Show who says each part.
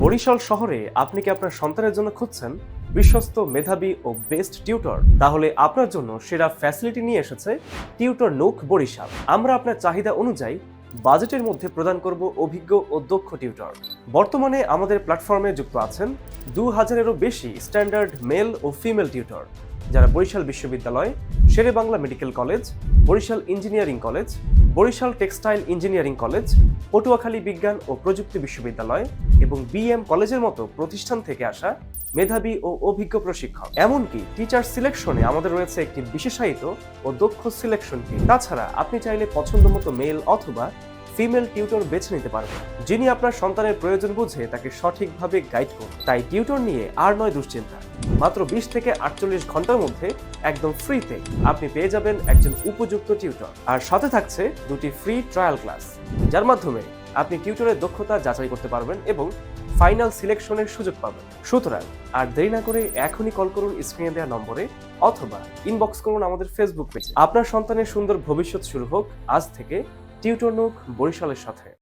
Speaker 1: বরিশাল শহরে আপনি কি আপনার সন্তানের জন্য খুঁজছেন? বিশ্বস্ত মেধাবী ও বেস্ট টিউটর তাহলে আপনার জন্য সেরা ফ্যাসিলিটি নিয়ে এসেছে টিউটর নুক বরিশাল। আমরা আপনার চাহিদা অনুযায়ী বাজেটের মধ্যে প্রদান করব অভিজ্ঞ ও দক্ষ টিউটর বর্তমানে আমাদের প্ল্যাটফর্মে যুক্ত আছেন দু হাজারেরও বেশি স্ট্যান্ডার্ড মেল ও ফিমেল টিউটর যারা বরিশাল বিশ্ববিদ্যালয় Shere Bangla medical college, Barishal engineering college, Barishal textile engineering college, Patuakhali বিজ্ঞান ও প্রযুক্তি বিশ্ববিদ্যালয় এবং বিএম কলেজের মতো প্রতিষ্ঠান থেকে আসা মেধাবী ও অভিজ্ঞ প্রশিক্ষক। এমনকি টিচার সিলেকশনে আমাদের রয়েছে একটি বিশেষায়িত ও দক্ষ সিলেকশন টিম তাছাড়া আপনি চাইলে পছন্দ মতো মেল অথবা ফিমেল টিউটর বেছে নিতে পারবেন। যিনি আপনার সন্তানের প্রয়োজন বুঝে তাকে সঠিকভাবে গাইড করুন। তাই টিউটর নিয়ে আর নয় দুশ্চিন্তা। মাত্র বিশ থেকে আটচল্লিশ ঘণ্টার মধ্যে একদম ফ্রিতে আপনি পেয়ে যাবেন একজন উপযুক্ত টিউটর। আর সাথে থাকছে দুটি ফ্রি ট্রায়াল ক্লাস, যার মাধ্যমে আপনি টিউটরের দক্ষতা যাচাই করতে পারবেন এবং ফাইনাল সিলেকশনের সুযোগ পাবেন। সুতরাং আর দেরি না করে এখনই কল করুন স্ক্রিনে দেওয়া নম্বরে অথবা ইনবক্স করুন আমাদের ফেসবুক পেজে। আপনার সন্তানের সুন্দর ভবিষ্যৎ শুরু হোক। আজ থেকে টিউটর নোক বরিশালের সাথে।